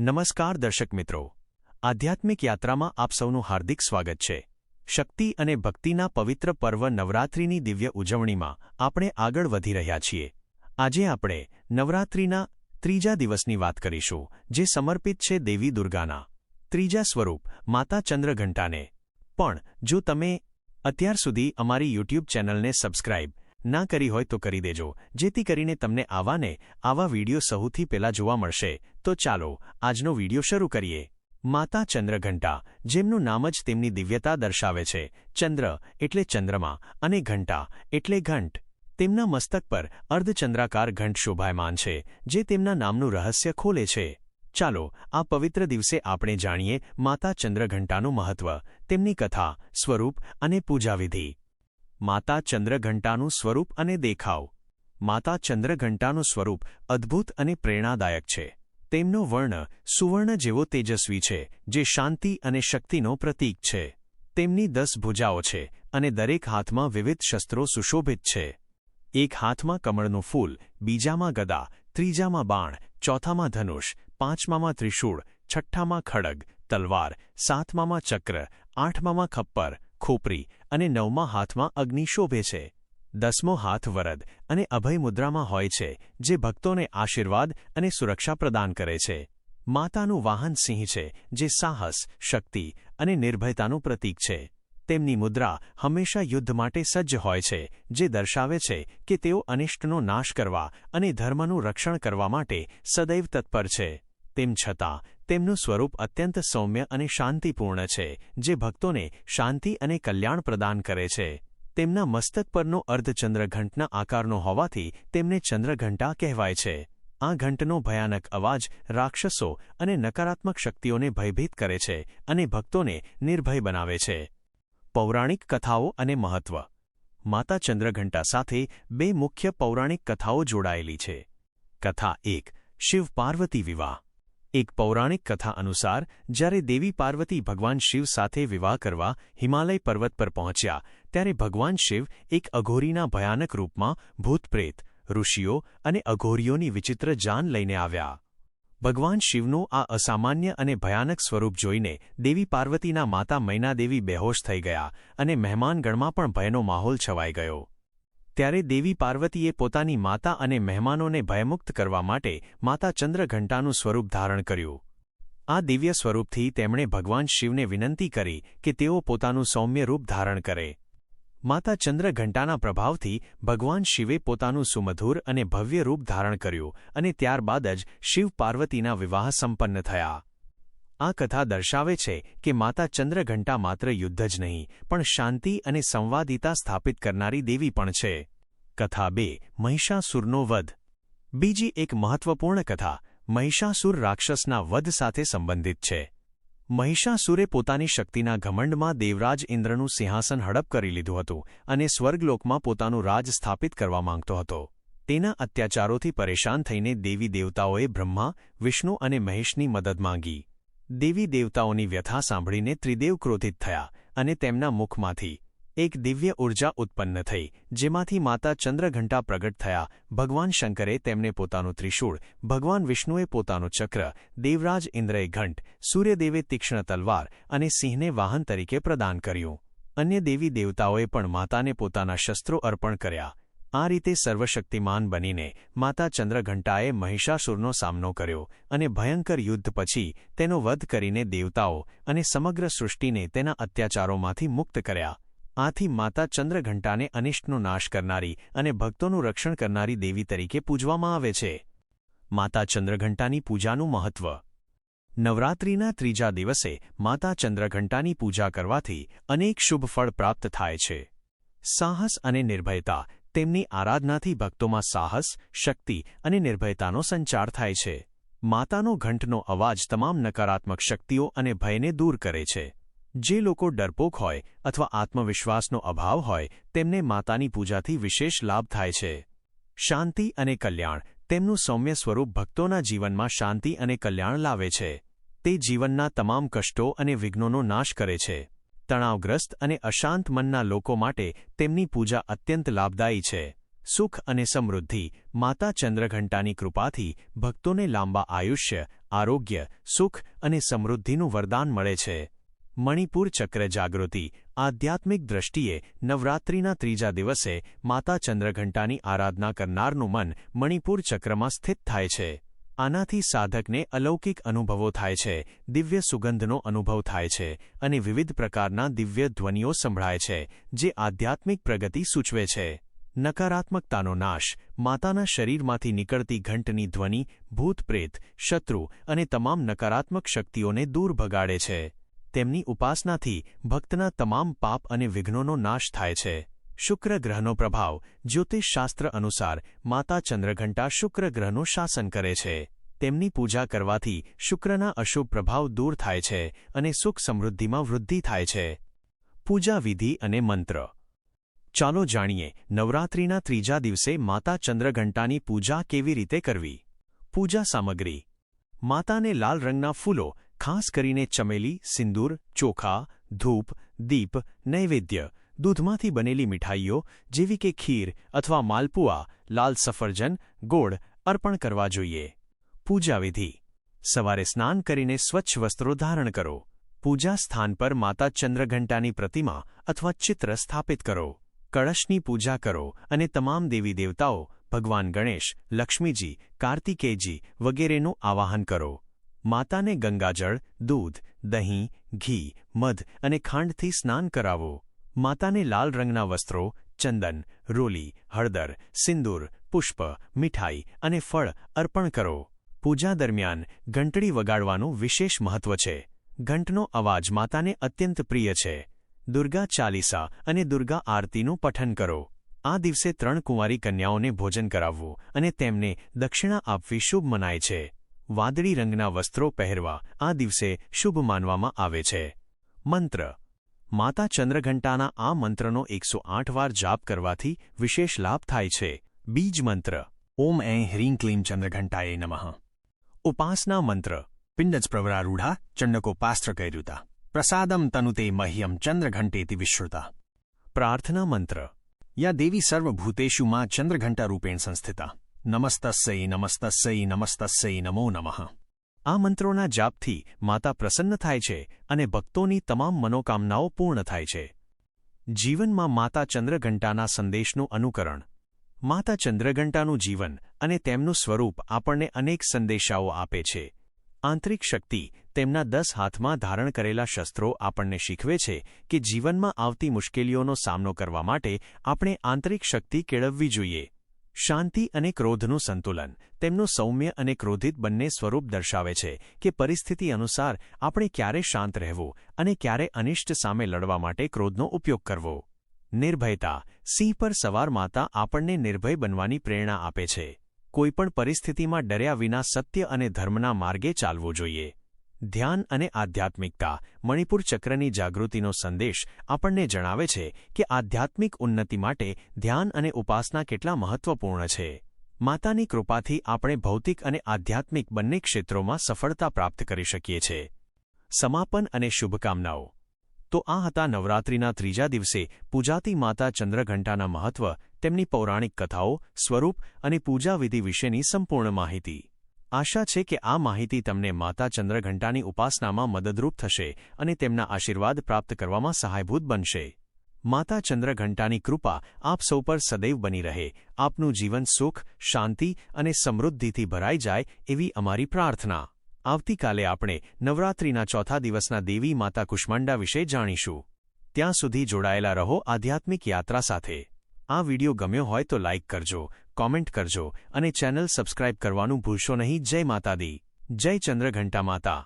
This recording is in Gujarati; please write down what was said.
નમસ્કાર દર્શક મિત્રો. આધ્યાત્મિક યાત્રામાં આપ સૌનું હાર્દિક સ્વાગત છે. શક્તિ અને ભક્તિના પવિત્ર પર્વ નવરાત્રિની દિવ્ય ઉજવણીમાં આપણે આગળ વધી રહ્યા છીએ. આજે આપણે નવરાત્રિના ત્રીજા દિવસની વાત કરીશું, જે સમર્પિત છે દેવી દુર્ગાના. ત્રીજા સ્વરૂપ, માતા ચંદ્રઘંટાને. પણ, જો તમે અત્યાર સુધી અમારી યુટ્યુબ ચેનલને સબસ્ક્રાઇબ ના કરી હોય તો કરી દેજો. જેથી કરીને તમને આવાને આવા વીડિયો સૌથી પહેલા જોવા મળશે. તો ચાલો, આજનો વીડિયો શરૂ કરીએ. માતા ચંદ્રઘંટા, જેમનું નામ જ તેમની દિવ્યતા દર્શાવે છે. ચંદ્ર એટલે ચંદ્રમા અને ઘંટા એટલે ઘંટ. તેમના મસ્તક પર અર્ધચંદ્રાકાર ઘંટ શોભાયમાન છે, જે તેમના નામનું રહસ્ય ખોલે છે. ચાલો, આ પવિત્ર દિવસે આપણે જાણીએ માતા ચંદ્રઘંટાનું મહત્વ, તેમની કથા, સ્વરૂપ અને પૂજાવિધિ. માતા ચંદ્રઘંટાનું સ્વરૂપ અને દેખાવ. માતા ચંદ્રઘંટાનું સ્વરૂપ અદ્ભુત અને પ્રેરણાદાયક છે. તેમનો વર્ણ સુવર્ણ જેવો તેજસ્વી છે, જે શાંતિ અને શક્તિનો પ્રતીક છે. તેમની દસ ભુજાઓ છે અને દરેક હાથમાં વિવિધ શસ્ત્રો સુશોભિત છે. એક હાથમાં કમળનું ફૂલ, બીજામાં ગદા, ત્રીજામાં બાણ, ચોથામાં ધનુષ, પાંચમામાં ત્રિશૂળ, છઠ્ઠામાં ખડગ, તલવાર, સાતમામાં ચક્ર, આઠમામાં ખપ્પર ખોપરી અને નવમા હાથમાં અગ્નિ શોભે છે. દસમો હાથ વરદ અને અભય મુદ્રામાં હોય છે, જે ભક્તોને આશીર્વાદ અને સુરક્ષા પ્રદાન કરે છે. માતાનું વાહન સિંહ છે, જે સાહસ, શક્તિ અને નિર્ભયતાનું પ્રતીક છે. તેમની મુદ્રા હંમેશા યુદ્ધ માટે સજ્જ હોય છે, જે દર્શાવે છે કે તેઓ અનિષ્ટનો નાશ કરવા અને ધર્મનું રક્ષણ કરવા માટે સદૈવ તત્પર છે. તેમ છતાં, તેમનું સ્વરૂપ અત્યંત સૌમ્ય અને શાંતિપૂર્ણ છે, જે ભક્તોને શાંતિ અને કલ્યાણ પ્રદાન કરે છે. તેમના મસ્તક પરનો અર્ધચંદ્રઘંટના આકારનો હોવાથી તેમને ચંદ્રઘંટા કહેવાય છે. આ ઘંટનો ભયાનક અવાજ રાક્ષસો અને નકારાત્મક શક્તિઓને ભયભીત કરે છે અને ભક્તોને નિર્ભય બનાવે છે. પૌરાણિક કથાઓ અને મહત્વ. માતા ચંદ્રઘંટા સાથે બે મુખ્ય પૌરાણિક કથાઓ જોડાયેલી છે. કથા એક, શિવ પાર્વતી વિવાહ. એક પૌરાણિક કથા અનુસાર, જ્યારે દેવી પાર્વતી ભગવાન શિવ સાથે વિવાહ કરવા હિમાલય પર્વત પર પહોંચ્યા, ત્યારે ભગવાન શિવ એક અઘોરીના ભયાનક રૂપમાં ભૂતપ્રેત, ઋષિઓ અને અઘોરીઓની વિચિત્ર જાન લઈને આવ્યા. ભગવાન શિવનું આ અસામાન્ય અને ભયાનક સ્વરૂપ જોઈને દેવી પાર્વતીના માતા મૈનાદેવી બેહોશ થઈ ગયા અને મહેમાનગણમાં પણ ભયનો માહોલ છવાઈ ગયો. ત્યારે દેવી પાર્વતીએ પોતાની માતા અને મહેમાનોને ભયમુક્ત કરવા માટે માતા ચંદ્રઘંટાનું સ્વરૂપ ધારણ કર્યું. આ દિવ્ય સ્વરૂપથી તેમણે ભગવાન શિવને વિનંતી કરી કે તેઓ પોતાનું સૌમ્ય રૂપ ધારણ કરે. માતા ચંદ્રઘંટાના પ્રભાવથી ભગવાન શિવે પોતાનું સુમધુર અને ભવ્ય રૂપ ધારણ કર્યું અને ત્યારબાદ જ શિવ પાર્વતીના વિવાહ સંપન્ન થયા. આ કથા દર્શાવે છે કે માતા ચંદ્રઘંટા માત્ર યુદ્ધ જ નહીં, પણ શાંતિ અને સંવાદિતા સ્થાપિત કરનારી દેવી પણ છે. કથા બે, મહિષાસુરનો વધ. બીજી એક મહત્વપૂર્ણ કથા, મહિષાસુર રાક્ષસના વધ સાથે સંબંધિત છે. મહિષાસુરે પોતાની શક્તિના ઘમંડમાં દેવરાજ ઇન્દ્રનું સિંહાસન હડપ કરી લીધું હતું અને સ્વર્ગલોકમાં પોતાનું રાજ સ્થાપિત કરવા માંગતો હતો. તેના અત્યાચારોથી પરેશાન થઈને દેવી દેવતાઓએ બ્રહ્મા, વિષ્ણુ અને મહેશની મદદ માંગી. દેવી દેવતાઓની વ્યથા સાંભળીને ત્રિદેવ ક્રોધિત થયા અને તેમના મુખમાંથી એક દિવ્ય ઊર્જા ઉત્પન્ન થઈ, જેમાંથી માતા ચંદ્રઘંટા પ્રગટ થયા. ભગવાન શંકરે તેમને પોતાનું ત્રિશૂળ, ભગવાન વિષ્ણુએ પોતાનું ચક્ર, દેવરાજ ઇન્દ્રએ ઘંટ, સૂર્યદેવે તીક્ષ્ણ તલવાર અને સિંહને વાહન તરીકે પ્રદાન કર્યું. અન્ય દેવી દેવતાઓએ પણ માતાને પોતાના શસ્ત્રો અર્પણ કર્યા. આ રીતે સર્વશક્તિમાન બનીને માતા ચંદ્રઘંટાએ મહિષાસુરનો સામનો કર્યો અને ભયંકર યુદ્ધ પછી તેનો વધ કરીને દેવતાઓ અને સમગ્ર સૃષ્ટિને તેના અત્યાચારોમાંથી મુક્ત કર્યા. આથી માતા ચંદ્રઘંટાને અનિષ્ટનો નાશ કરનારી અને ભક્તોનું રક્ષણ કરનારી દેવી તરીકે પૂજવામાં આવે છે. માતા ચંદ્રઘંટાની પૂજાનું મહત્વ. નવરાત્રિના ત્રીજા દિવસે માતા ચંદ્રઘંટાની પૂજા કરવાથી અનેક શુભ ફળ પ્રાપ્ત થાય છે. સાહસ અને નિર્ભયતા તેમની આરાધનાથી ભક્તોમાં સાહસ, શક્તિ અને નિર્ભયતાનો સંચાર થાય છે. માતાનો ઘંટનો અવાજ તમામ નકારાત્મક શક્તિઓ અને ભયને દૂર કરે છે. જે લોકો ડરપોક હોય અથવા આત્મવિશ્વાસનો અભાવ હોય, તેમને માતાની પૂજાથી વિશેષ લાભ થાય છે. શાંતિ અને કલ્યાણ તેમનું સૌમ્ય સ્વરૂપ ભક્તોના જીવનમાં શાંતિ અને કલ્યાણ લાવે છે. તે જીવનના તમામ કષ્ટો અને વિઘ્નોનો નાશ કરે છે. તણાવગ્રસ્ત અને અશાંત મનના લોકો માટે તેમની પૂજા અત્યંત લાભદાયી છે. સુખ અને સમૃદ્ધિ, માતા ચંદ્રઘંટાની કૃપાથી ભક્તોને લાંબા આયુષ્ય, આરોગ્ય, સુખ અને સમૃદ્ધિનું વરદાન મળે છે. મણિપુર ચક્ર જાગૃતિ, આધ્યાત્મિક દ્રષ્ટિએ નવરાત્રિના ત્રીજા દિવસે માતા ચંદ્રઘંટાની આરાધના કરનારનું મન મણિપુર ચક્રમાં સ્થિત થાય છે. આનાથી સાધકને અલૌકિક અનુભવો થાય છે, દિવ્ય સુગંધનો અનુભવ થાય છે અને વિવિધ પ્રકારના દિવ્ય ધ્વનિઓ સંભળાય છે, જે આધ્યાત્મિક પ્રગતિ સૂચવે છે. નકારાત્મકતાનો નાશ, માતાના શરીરમાંથી નીકળતી ઘંટની ધ્વનિ, ભૂત પ્રેત, શત્રુ અને તમામ નકારાત્મક શક્તિઓને દૂર ભગાડે છે. તેમની ઉપાસનાથી ભક્તના તમામ પાપ અને વિઘ્નોનો નાશ થાય છે. શુક્ર ગ્રહનો પ્રભાવ જ્યોતિષશાસ્ત્ર અનુસાર માતા ચંદ્રઘંટા શુક્ર ગ્રહનું શાસન કરે છે. તેમની પૂજા કરવાથી શુક્રના અશુભ પ્રભાવ દૂર થાય છે અને સુખ સમૃદ્ધિમાં વૃદ્ધિ થાય છે. પૂજા વિધિ અને મંત્ર. ચાલો જાણીએ નવરાત્રિના ત્રીજા દિવસે માતા ચંદ્રઘંટાની પૂજા કેવી રીતે કરવી? પૂજા સામગ્રી. માતાને લાલ રંગના ફૂલો, ખાસ કરીને ચમેલી, સિંદૂર, ચોખા, ધૂપ, દીપ, નૈવેદ્ય દૂધમાંથી બનેલી મીઠાઈઓ જેવી કે ખીર અથવા માલપુઆ, લાલ સફરજન, ગોળ અર્પણ કરવા જોઈએ. પૂજા વિધિ સવારે સ્નાન કરીને સ્વચ્છ વસ્ત્રો ધારણ કરો. પૂજા સ્થાન પર માતા ચંદ્રઘંટાની પ્રતિમા અથવા ચિત્ર સ્થાપિત કરો. કળશની પૂજા કરો અને તમામ દેવી દેવતાઓ, ભગવાન ગણેશ, લક્ષ્મીજી, કાર્તિકેયજી વગેરેનું આવાહન કરો. માતાને ગંગાજળ, દૂધ, દહીં, ઘી, મધ અને ખાંડથી સ્નાન કરાવો. માતાને લાલ રંગના વસ્ત્રો, ચંદન, રોલી, હળદર, સિંદૂર, પુષ્પ, મીઠાઈ અને ફળ અર્પણ કરો. પૂજા દરમિયાન ઘંટડી વગાડવાનું વિશેષ મહત્વ છે. ઘંટનો અવાજ માતાને અત્યંત પ્રિય છે. દુર્ગા ચાલીસા અને દુર્ગા આરતીનું પઠન કરો. આ દિવસે ત્રણ કુંવારી કન્યાઓને ભોજન કરાવવું અને તેમને દક્ષિણા આપવી શુભ મનાય છે. વાદળી રંગના વસ્ત્રો પહેરવા આ દિવસે શુભ માનવામાં આવે છે. મંત્ર માતા ચંદ્રઘંટાના આ મંત્રનો એકસો આઠ વાર જાપ કરવાથી વિશેષ લાભ થાય છે. બીજ મંત્ર. ઓમ એ હ્રીં ક્લીં ચંદ્રઘંટાએ નમઃ. ઉપાસના મંત્ર. પિંડજ પ્રવરારૂઢા ચંડકોપાસ્ત્ર કૈરુતા. પ્રસાદમ તનુતે મહ્યમ ચંદ્રઘંટેતિ વિશ્રુતા. પ્રાર્થના મંત્ર. યા દેવી સર્વભૂતેષુ માં ચંદ્રઘંટારૂપેણ સંસ્થિતા. નમસ્તસ્સૈ નમસ્તસ્સૈ નમસ્તસ્સૈ નમો નમઃ. આ મંત્રોના જાપથી માતા પ્રસન્ન થાય છે અને ભક્તોની તમામ મનોકામનાઓ પૂર્ણ થાય છે. જીવનમાં માતા ચંદ્રઘંટાના સંદેશનું અનુકરણ. માતા ચંદ્રઘંટાનું જીવન અને તેમનું સ્વરૂપ આપણને અનેક સંદેશાઓ આપે છે. આંતરિક શક્તિ તેમના દસ હાથમાં ધારણ કરેલા શસ્ત્રો આપણને શીખવે છે કે જીવનમાં આવતી મુશ્કેલીઓનો સામનો કરવા માટે આપણે આંતરિક શક્તિ કેળવવી જોઈએ. શાંતિ અને ક્રોધનું સંતુલન. તેમનું સૌમ્ય અને ક્રોધિત બંને સ્વરૂપ દર્શાવે છે કે પરિસ્થિતિ અનુસાર આપણે ક્યારે શાંત રહેવું અને ક્યારે અનિષ્ટ સામે લડવા માટે ક્રોધનો ઉપયોગ કરવો. નિર્ભયતા. સિંહ પર સવાર માતા આપણને નિર્ભય બનવાની પ્રેરણા આપે છે. કોઈપણ પરિસ્થિતિમાં ડર્યા વિના સત્ય અને ધર્મના માર્ગે ચાલવું જોઈએ. ધ્યાન અને આધ્યાત્મિકતા, મણિપુર ચક્રની જાગૃતિનો સંદેશ આપણને જણાવે છે કે આધ્યાત્મિક ઉન્નતિ માટે ધ્યાન અને ઉપાસના કેટલા મહત્વપૂર્ણ છે. માતાની કૃપાથી આપણે ભૌતિક અને આધ્યાત્મિક બંને ક્ષેત્રોમાં સફળતા પ્રાપ્ત કરી શકીએ છીએ સમાપન અને શુભકામનાઓ. તો આ હતા નવરાત્રિના ત્રીજા દિવસે પૂજાતી માતા ચંદ્રઘંટાના મહત્વ, તેમની પૌરાણિક કથાઓ, સ્વરૂપ અને પૂજાવિધિ વિશેની સંપૂર્ણ માહિતી. આશા છે કે આ માહિતી તમને માતા ચંદ્રઘંટાની ઉપાસનામાં મદદરૂપ થશે અને તેમના આશીર્વાદ પ્રાપ્ત કરવામાં સહાયભૂત બનશે. માતા ચંદ્રઘંટાની કૃપા આપ સૌ પર સદૈવ બની રહે, આપનું જીવન સુખ, શાંતિ અને સમૃદ્ધિથી ભરાઈ જાય એવી અમારી પ્રાર્થના. આવતીકાલે આપણે નવરાત્રિના ચોથા દિવસના દેવી માતા કુષ્માંડા વિશે જાણીશું. ત્યાં સુધી જોડાયેલા રહો આધ્યાત્મિક યાત્રા સાથે. આ વિડિયો ગમ્યો હોય તો લાઇક કરજો કોમેન્ટ કરજો અને ચેનલ સબસ્ક્રાઇબ કરવાનું ભૂલશો નહીં. જય માતાદી જય ચંદ્રઘંટા માતા.